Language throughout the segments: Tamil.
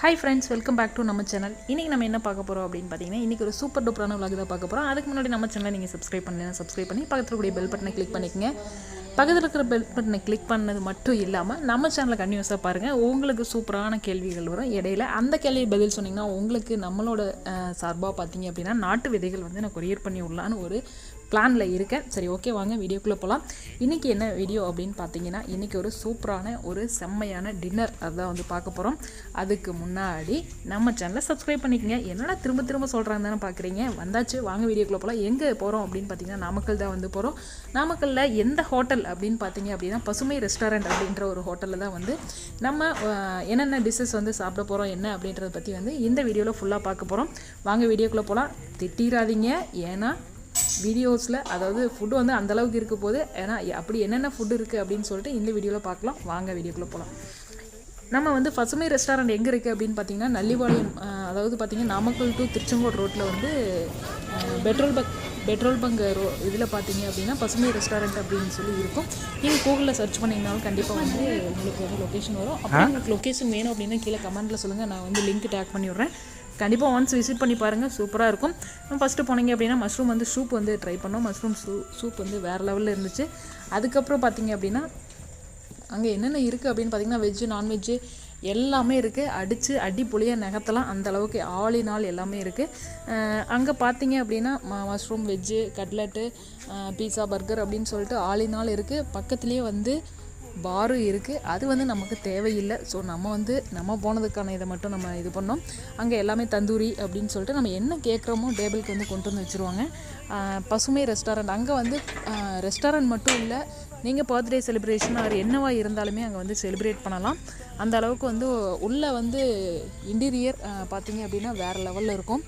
Hi friends welcome back to நம்ம சேனல் இன்றைக்கி நம்ம என்ன பார்க்க போகிறோம் அப்படின்னு பார்த்தீங்கன்னா இன்றைக்கி ஒரு சூப்பர் டூப்பரான vlog தான் பார்க்க போகிறோம் அதுக்கு முன்னாடி நம்ம சேனலை நீங்கள் சப்ஸ்கிரைப் பண்ணலாம் சப்ஸ்கிரைப் பண்ணி பக்கத்தில் கூடிய பெல் பட்டனை கிளிக் பண்ணிக்கங்க. பக்கத்தில் இருக்கிற பெல் பட்டனை கிளிக் பண்ணது மட்டும் இல்லாமல் நம்ம சேனலை கன்யூஸாக பாருங்கள் உங்களுக்கு சூப்பரான கேள்விகள் வரும். இடையில அந்த கேள்வி பதில் சொன்னிங்கன்னா உங்களுக்கு நம்மளோட சார்பாக பார்த்தீங்க அப்படின்னா நாட்டு விதைகள் வந்து நான் கொரியர் பண்ணி விடலான்னு ஒரு பிளானில் இருக்கேன். சரி ஓகே வாங்க வீடியோக்குள்ளே போகலாம் இன்றைக்கி என்ன வீடியோ அப்படின்னு பார்த்தீங்கன்னா இன்றைக்கி ஒரு சூப்பரான ஒரு செம்மையான டின்னர் அதான் வந்து பார்க்க போகிறோம் அதுக்கு முன்னாடி நம்ம சேனலை சப்ஸ்கிரைப் பண்ணிக்கங்க. என்னடா திரும்ப திரும்ப சொல்கிறாங்க தானே பார்க்குறீங்க வந்தாச்சு வாங்க வீடியோக்குள்ளே போகலாம் எங்கே போகிறோம் அப்படின்னு பார்த்தீங்கன்னா நாமக்கல் தான் வந்து போகிறோம் நாமக்கல்லில் எந்த ஹோட்டல் அப்படின்னு பார்த்தீங்க அப்படின்னா பசுமை ரெஸ்டாரண்ட் அப்படின்ற ஒரு ஹோட்டலில் தான் வந்து நம்ம என்னென்ன டிஷ்ஷஸ் வந்து சாப்பிட போகிறோம் என்ன அப்படின்றத பற்றி வந்து இந்த வீடியோவில் ஃபுல்லாக பார்க்க போகிறோம் வாங்க வீடியோக்குள்ளே போகலாம் திட்டிராதீங்க. ஏன்னா வீடியோஸில் அதாவது ஃபுட்டு வந்து அந்த அளவுக்கு இருக்க போது ஏன்னா அப்படி என்னென்ன ஃபுட்டு இருக்குது அப்படின்னு சொல்லிட்டு இந்த வீடியோவில் பார்க்கலாம். வாங்க வீடியோக்குள்ளே போகலாம் நம்ம வந்து பசுமை ரெஸ்டாரண்ட் எங்கே இருக்குது அப்படின்னு பார்த்தீங்கன்னா நல்லிபாளையம் அஹ், அதாவது பார்த்தீங்கன்னா நாமக்கல் டு திருச்செங்கோடு ரோட்டில் வந்து பெட்ரோல் பங்க் பெட்ரோல் பங்க் ரோ இதில் பார்த்தீங்க அப்படின்னா பசுமை ரெஸ்டாரண்ட் அப்படின்னு சொல்லி இருக்கும். நீங்கள் கூகுளில் சர்ச் பண்ணிங்கனாலும் கண்டிப்பாக வந்து உங்களுக்கு வந்து லொக்கேஷன் வரும். அப்போ உங்களுக்கு லொக்கேஷன் வேணும் அப்படின்னா கீழே கமெண்ட்டில் சொல்லுங்கள் நான் வந்து லிங்க் டேக் பண்ணி விட்றேன் கண்டிப்பாக ஒன்ஸ் விசிட் பண்ணி பாருங்கள் சூப்பராக இருக்கும். ஃபஸ்ட்டு போனீங்க அப்படின்னா மஷ்ரூம் வந்து சூப் வந்து ட்ரை பண்ணோம். மஷ்ரூம் சூ சூப் வந்து வேறு லெவலில் இருந்துச்சு. அதுக்கப்புறம் பார்த்தீங்க அப்படின்னா அங்கே என்னென்ன இருக்குது அப்படின்னு பார்த்தீங்கன்னா வெஜ்ஜு நான்வெஜ்ஜு எல்லாமே இருக்குது அடித்து அடிப்பொழியாக நகத்தலாம் அந்த அளவுக்கு ஆளினால் எல்லாமே இருக்குது அங்கே பார்த்தீங்க அப்படின்னா mushroom veg cutlet pizza burger அப்படின்னு சொல்லிட்டு ஆளினால் இருக்குது பக்கத்துலேயே வந்து பாரும் இருக்குது அது வந்து நமக்கு தேவையில்லை. ஸோ நம்ம வந்து நம்ம போனதுக்கான இதை மட்டும் நம்ம இது பண்ணோம். அங்கே எல்லாமே தந்தூரி அப்படின்னு சொல்லிட்டு நம்ம என்ன கேட்குறோமோ டேபிளுக்கு வந்து கொண்டு வந்து வச்சுருவாங்க. பசுமை ரெஸ்டாரண்ட். அங்கே வந்து ரெஸ்டாரண்ட் மட்டும் இல்லை நீங்கள் பர்த்டே செலிப்ரேஷன் அவர் என்னவா இருந்தாலுமே அங்கே வந்து செலிப்ரேட் பண்ணலாம். அந்த அளவுக்கு வந்து உள்ளே வந்து இன்டீரியர் பார்த்தீங்க அப்படின்னா வேறு லெவலில் இருக்கும்.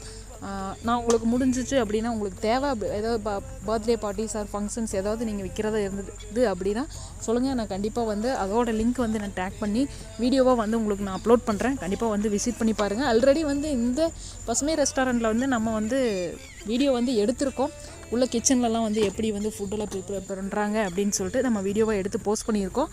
நான் உங்களுக்கு முடிஞ்சிச்சு அப்படின்னா உங்களுக்கு தேவை அப்படி- ஏதாவது பர்த்டே பார்ட்டிஸ் ஆர் ஃபங்க்ஷன்ஸ் ஏதாவது நீங்கள் விற்கிறதா இருந்தது அப்படின்னா சொல்லுங்கள் நான் கண்டிப்பாக வந்து அதோட லிங்க் வந்து நான் டேக் பண்ணி வீடியோவாக வந்து உங்களுக்கு நான் அப்லோட் பண்ணுறேன் கண்டிப்பாக வந்து விசிட் பண்ணி பாருங்கள் ஆல்ரெடி வந்து இந்த பசுமை ரெஸ்டாரண்ட்டில் வந்து நம்ம வந்து வீடியோ வந்து எடுத்திருக்கோம். உள்ள கிச்சன்லலாம் வந்து எப்படி வந்து ஃபுட்டெல்லாம் ப்ரிப்பேர் பண்ணுறாங்க அப்படின்னு சொல்லிட்டு நம்ம வீடியோவை எடுத்து போஸ்ட் பண்ணியிருக்கோம்.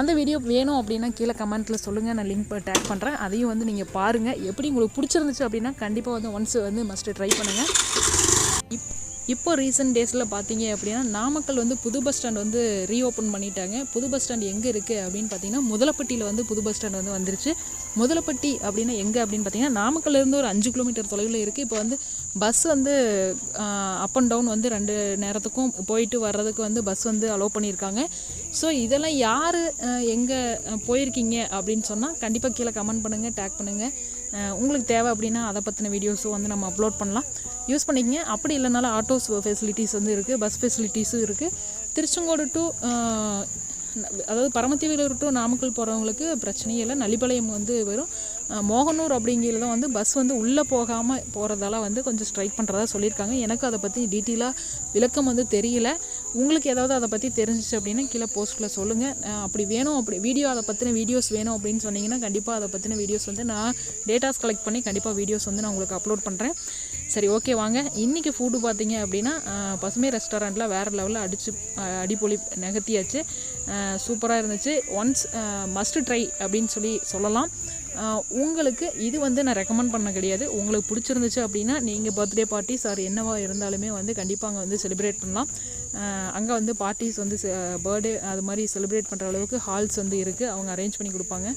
அந்த வீடியோ வேணும் அப்படின்னா கீழே கமெண்ட்டில் சொல்லுங்கள் நான் லிங்க் டேக் பண்ணுறேன் அதையும் வந்து நீங்கள் பாருங்கள் எப்படி உங்களுக்கு பிடிச்சிருந்துச்சு அப்படின்னா கண்டிப்பாக வந்து ஒன்ஸ் வந்து மஸ்ட்டு ட்ரை பண்ணுங்கள் இப் இப்போ ரீசெண்ட் டேஸில் பார்த்தீங்க அப்படின்னா நாமக்கல் வந்து புது பஸ் ஸ்டாண்ட் வந்து ரீஓப்பன் பண்ணிட்டாங்க. புது பஸ் ஸ்டாண்ட் எங்கே இருக்குது அப்படின்னு பார்த்தீங்கன்னா முதலப்பட்டியில் வந்து புது பஸ் ஸ்டாண்ட் வந்து வந்துருச்சு. முதலப்பட்டி அப்படின்னா எங்கே அப்படின்னு பார்த்தீங்கன்னா நாமக்கல்லேருந்து ஒரு அஞ்சு கிலோமீட்டர் தொலைவில் இருக்குது இப்போ வந்து பஸ் வந்து அப் அண்ட் டவுன் வந்து ரெண்டு நேரத்துக்கும் போயிட்டு வர்றதுக்கு வந்து பஸ் வந்து அலோவ் பண்ணியிருக்காங்க. ஸோ இதெல்லாம் யார் எங்கே போயிருக்கீங்க அப்படின்னு சொன்னால் கண்டிப்பாக கீழே கமெண்ட் பண்ணுங்கள் டேக் பண்ணுங்கள் உங்களுக்கு தேவை அப்படின்னா அதை பற்றின வீடியோஸும் வந்து நம்ம அப்லோட் பண்ணலாம். யூஸ் பண்ணிக்கங்க. அப்படி இல்லைனாலும் ஆட்டோஸ் ஃபெசிலிட்டிஸ் வந்து இருக்குது பஸ் ஃபெசிலிட்டிஸும் இருக்குது திருச்செங்கோடு டு அதாவது பரமத்திவேலூர் டு நாமக்கல் போகிறவங்களுக்கு பிரச்சனையே இல்லை. நலிபாளையம் வந்து வரும் மோகனூர் அப்படிங்கிறது தான் வந்து பஸ் வந்து உள்ளே போகாமல் போகிறதால வந்து கொஞ்சம் ஸ்ட்ரைக் பண்ணுறதா சொல்லியிருக்காங்க. எனக்கு அதை பற்றி டீட்டெயிலாக விளக்கம் வந்து தெரியல. உங்களுக்கு ஏதாவது அதை பற்றி தெரிஞ்சிச்சு அப்படின்னா கீழே போஸ்ட்டில் சொல்லுங்கள் அப்படி வேணும் அப்படி வீடியோ அதை பற்றின வீடியோஸ் வேணும் அப்படின்னு சொன்னீங்கன்னா கண்டிப்பாக அதை பற்றின வீடியோஸ் வந்து நான் டேட்டாஸ் கலெக்ட் பண்ணி கண்டிப்பாக வீடியோஸ் வந்து நான் உங்களுக்கு அப்லோட் பண்ணுறேன் சரி ஓகே வாங்க. இன்றைக்கி ஃபுட்டு பார்த்தீங்க அப்படின்னா பசுமை ரெஸ்டாரண்ட்டில் வேறு லெவலில் அடிச்சு அஹ், அடிப்பொலி நகர்த்தியாச்சு. சூப்பராக இருந்துச்சு. ஒன்ஸ் மஸ்ட் ட்ரை அப்படின்னு சொல்லி சொல்லலாம். உங்களுக்கு இது வந்து நான் ரெக்கமெண்ட் பண்ண கிடையாது. உங்களுக்கு பிடிச்சிருந்துச்சு அப்படின்னா நீங்கள் பர்த்டே பார்ட்டிஸ் ஆர் என்னவா இருந்தாலுமே வந்து கண்டிப்பாக அங்கே வந்து செலிப்ரேட் பண்ணலாம். அங்கே வந்து பார்ட்டிஸ் வந்து பர்த்டே அது மாதிரி செலிப்ரேட் பண்ணுற அளவுக்கு ஹால்ஸ் வந்து இருக்குது அவங்க அரேஞ்ச் பண்ணி கொடுப்பாங்க.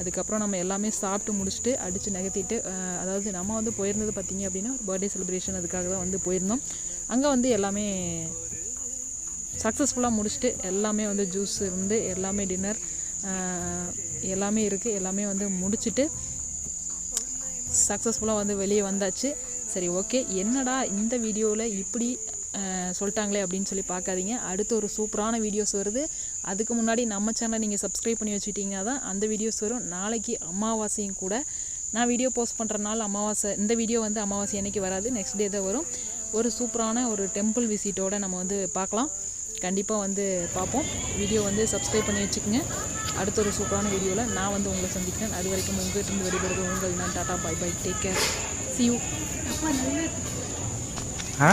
அதுக்கப்புறம் நம்ம எல்லாமே சாப்பிட்டு முடிச்சுட்டு அடித்து நகர்த்திட்டு அதாவது நம்ம வந்து போயிருந்தது பார்த்தீங்க அப்படின்னா பர்த்டே செலிப்ரேஷன் அதுக்காக தான் வந்து போயிருந்தோம். அங்கே வந்து எல்லாமே சக்ஸஸ்ஃபுல்லாக முடிச்சுட்டு எல்லாமே வந்து ஜூஸ் இருந்து எல்லாமே டின்னர் எல்லாமே இருக்குது எல்லாமே வந்து முடிச்சுட்டு சக்ஸஸ்ஃபுல்லாக வந்து வெளியே வந்தாச்சு. சரி ஓகே என்னடா இந்த வீடியோவில் இப்படி சொல்லிட்டாங்களே அப்படின்னு சொல்லி பார்க்காதீங்க. அடுத்து ஒரு சூப்பரான வீடியோஸ் வருது. அதுக்கு முன்னாடி நம்ம சேனலை நீங்கள் சப்ஸ்கிரைப் பண்ணி வச்சுட்டிங்கன்னா தான் அந்த வீடியோஸ் வரும். நாளைக்கு அமாவாசையும் கூட. நான் வீடியோ போஸ்ட் பண்ணுற நாள் அமாவாசை இந்த வீடியோ வந்து அமாவாசை அன்னைக்கு வராது. நெக்ஸ்ட் டே தான் வரும். ஒரு சூப்பரான ஒரு டெம்பிள் விசிட்டோடு நம்ம வந்து பார்க்கலாம். கண்டிப்பாக வந்து பார்ப்போம். வீடியோ வந்து சப்ஸ்கிரைப் பண்ணி வச்சுக்கோங்க. அடுத்த ஒரு சூப்பரான வீடியோவில் நான் வந்து உங்களை சந்திக்கிறேன். அது வரைக்கும் உங்கள்கிட்ட இருந்து வெளிப்படுறது உங்கள் நான் tata bye bye. Take care see you ah?